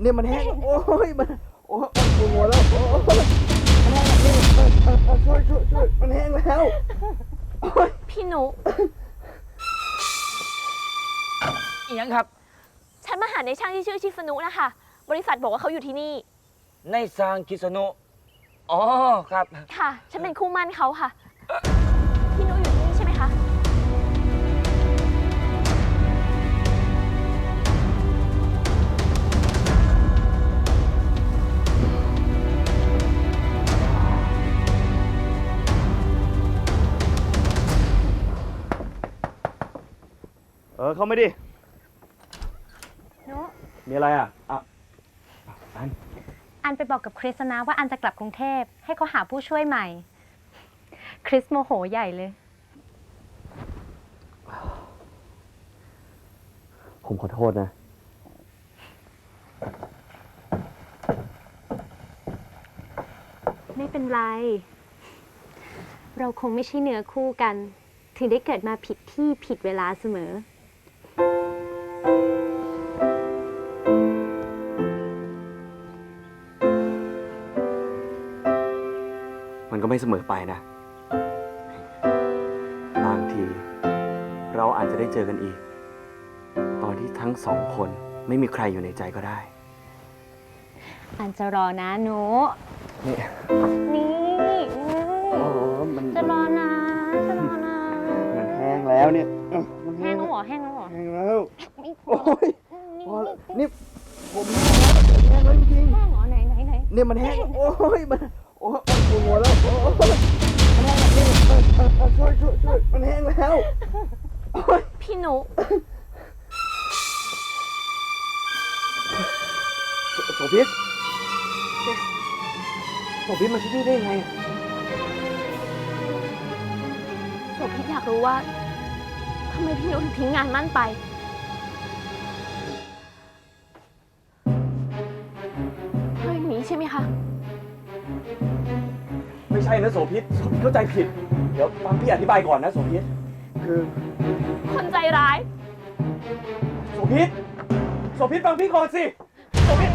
เนี่ยมันแห้งโอ้ยมันโอ้ยปวดหัวแล้วโอ้ยมันแห้งแล้วนี่เออเออเออช่วยช่วยช่วยมันแห้งแล้วโอ้ยพี่นุอีหยังครับ ฉันมาหาในช่างที่ชื่อชิฟนุนะคะ บริษัทบอกว่าเขาอยู่ที่นี่ ในซางคิสโนะอ๋อครับ ค่ะ ฉันเป็นคู่มั่นเขาค่ะ พี่นุอยู่ เออเข้ามาดินุมีอะไรอะ อะอันอันไปบอกกับคริสนะว่าอันจะกลับกรุงเทพให้เขาหาผู้ช่วยใหม่ คริสโมโหใหญ่เลย ผมขอโทษนะ ไม่เป็นไร เราคงไม่ใช่เนื้อคู่กัน ถึงได้เกิดมาผิดที่ผิดเวลาเสมอ ก็ไม่เสมอไปนะ บางที เราอาจจะได้เจอกันอีก ตอนที่ทั้งสองคนไม่มีใครอยู่ในใจก็ได้ อันจะรอนะนุนี่นี่อืมโอ้มันจะรอนะ จะรอนะ มันแห้งแล้วเนี่ยเอ้ามันแห้งแล้วเหรอแห้งแล้วเหรอแห้งแล้ว ไม่พอโอ้ยอืมพอแล้วนี่ผมแห้งแล้วจริงแห้งเหรอไหนไหนไหนๆเนี่ยมันแห้ง โอ้ยมัน พี่นุโสภิตโสภิตมาที่นี่ได้ยังไงโสภิตอยากรู้ว่าทำไมพี่นุถึงทิ้งงานมั่นไปเพราะอย่างนี้ใช่ไหมคะ ไม่ใช่นะโสภิตโสภิตเข้าใจผิด เดี๋ยวฟังพี่อธิบายก่อนนะโสภิตคือคนใจ ร้าย โสภิตโสภิตฟังพี่ก่อนสิโสภิต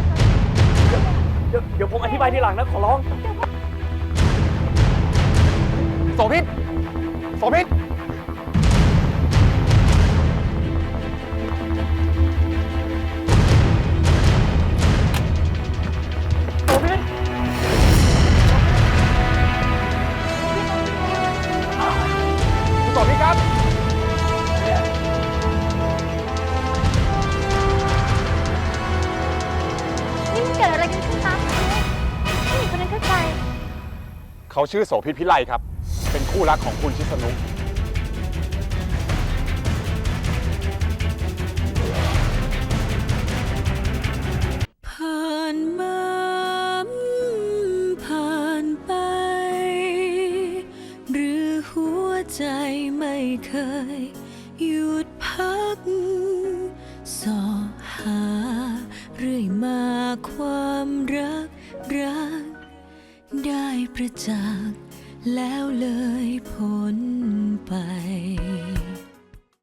เดี๋ยวเดี๋ยวเดี๋ยวผมอธิบายทีหลังนะขอร้องโสภิตโสภิตโสภิตคุณโสภิตครับ เขาชื่อโสภิตพิไลครับ เป็นคู่รักของคุณชิสนุผ่านมาผ่านไป หรือหัวใจไม่เคยหยุด ประจักษ์แล้วเลยพ้นไป